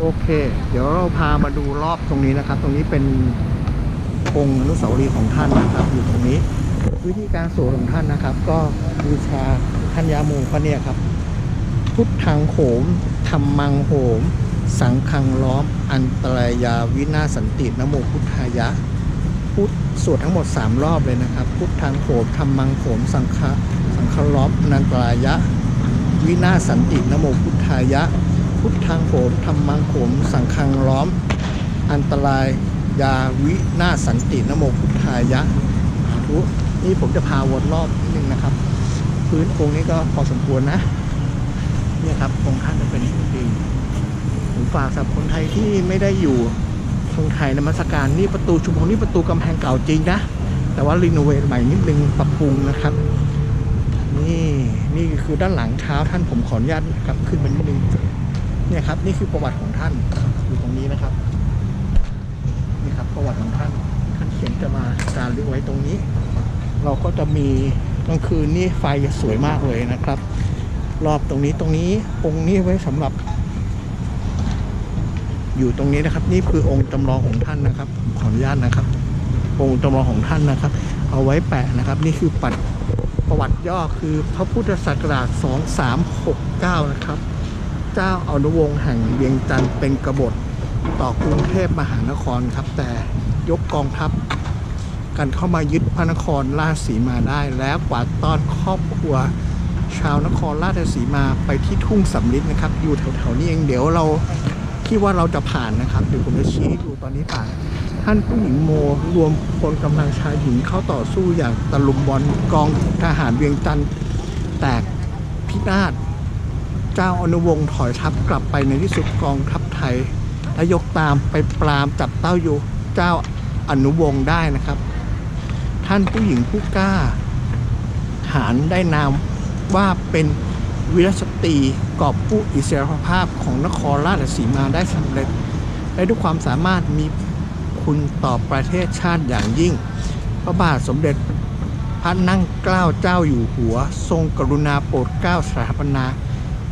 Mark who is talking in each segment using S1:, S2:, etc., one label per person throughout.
S1: โอเค เดี๋ยวเราพามาดูรอบตรงนี้นะครับ ตรงนี้เป็นองค์อนุสาวรีย์ของท่านนะครับอยู่ตรงนี้ วิธีการสวดของท่านนะครับ ก็บูชาท่านยาโมพระเนี่ยครับ พุทธังโหมธรรมังโหม สังฆังล้อม อันตรายาวินาศสันตินโมพุทธายะ พุทธสวดทั้งหมด 3 รอบเลยนะครับ พุทธังโหมธรรมังโหม สังฆสังฆล้อมอนันตรายะ วินาศสันตินโมพุทธายะ พุทธังโหมธรรมังโหมสังฆังล้อม อันตรายยาวินาสันตินโมพุทธายะสาธุนี่ผมจะพาวนรอบนิดนึงนะครับ พื้นองค์นี้ก็พอสมควรนะ เนี่ยครับองค์ท่านจะเป็นดีผมฝากสำหรับคนไทยที่ไม่ได้อยู่เมืองไทยนมัสการนี่ประตูชุมพงนี่ประตูกำแพงเก่าจริงนะ แต่ว่ารีโนเวทใหม่นิดนึงปรับปรุงนะครับ นี่นี่คือด้านหลังเท้าท่านผมขออนุญาตนะครับขึ้นมานิดนึง เนี่ยครับนี่คือประวัติของท่านอยู่ตรงนี้นะครับนี่ครับประวัติของท่าน ท่านเขียนจะมาจารึกไว้ตรงนี้ เราก็จะมีกลางคืนนี่ไฟสวยมากเลยนะครับ รอบตรงนี้ตรงนี้องค์นี้ไว้สำหรับ อยู่ตรงนี้นะครับ นี่คือองค์จำลองของท่านนะครับขออนุญาตนะครับ องค์จำลองของท่านนะครับ เอาไว้แปะนะครับ นี่คือปัดประวัติย่อคือพระพุทธศักราช 2369 นะครับ เจ้าอนุวงศ์แห่งเวียงจันทร์เป็นกบฏต่อกรุงเทพมหานครครับ แต่ยกกองทัพกันเข้ามายึดพระนครราชสีมาได้ แล้วกวาดต้อนครอบครัว ชาวนครราชสีมาไปที่ทุ่งสำลิดนะครับ อยู่แถวๆนี้เองเดี๋ยวเราคิดว่าเราจะผ่านนะครับเดี๋ยวผมจะชี้ดูตอนนี้ผ่านท่านผู้หญิงโมรวมพลกำลังชายหญิงเข้าต่อสู้อย่างตะลุมบอลกองทหารเวียงจันทร์แตกพินาศ เจ้าอนุวงศ์ถอยทัพกลับไปในที่สุดกองทัพไทยและยกตามไปปรามจับเต้าอยู่เจ้าอนุวงศ์ได้นะครับ ท่านผู้หญิงผู้กล้า หารได้นามว่าเป็นวีรสตรีกอบผู้อิสรภาพของนครราชสีมาได้สำเร็จ และด้วยความสามารถมีคุณต่อประเทศชาติอย่างยิ่ง พระบาทสมเด็จพระนั่งเกล้าเจ้าอยู่หัว ทรงกรุณาโปรดเกล้าสถาปนา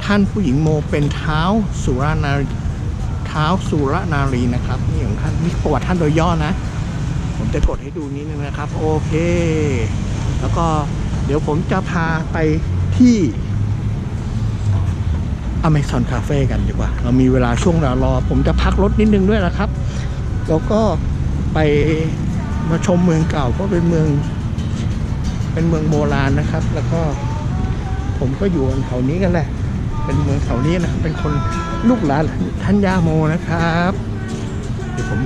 S1: ท่านผู้หญิงโมเป็นเท้าสุรานารีเท้าสุรนารีนะครับนี่ของท่านนี่ประวัติท่านโดยย่อนะ ผมจะกดให้ดูนิดนึงนะครับ โอเค แล้วก็เดี๋ยวผมจะพาไปที่ Amazon Cafe กันดีกว่า เรามีเวลาช่วงรารอ ผมจะพักรถนิดนึงด้วยนะครับ แล้วก็ไปมาชมเมืองเก่าเพราะเป็นเมือง เป็นเมืองโบราณนะครับ แล้วก็ผมก็อยู่แถวนี้กันแหละ เป็นเมืองแถวนี้นะเป็นคนลูกหลานทัญญาโมนะครับเดี๋ยวผม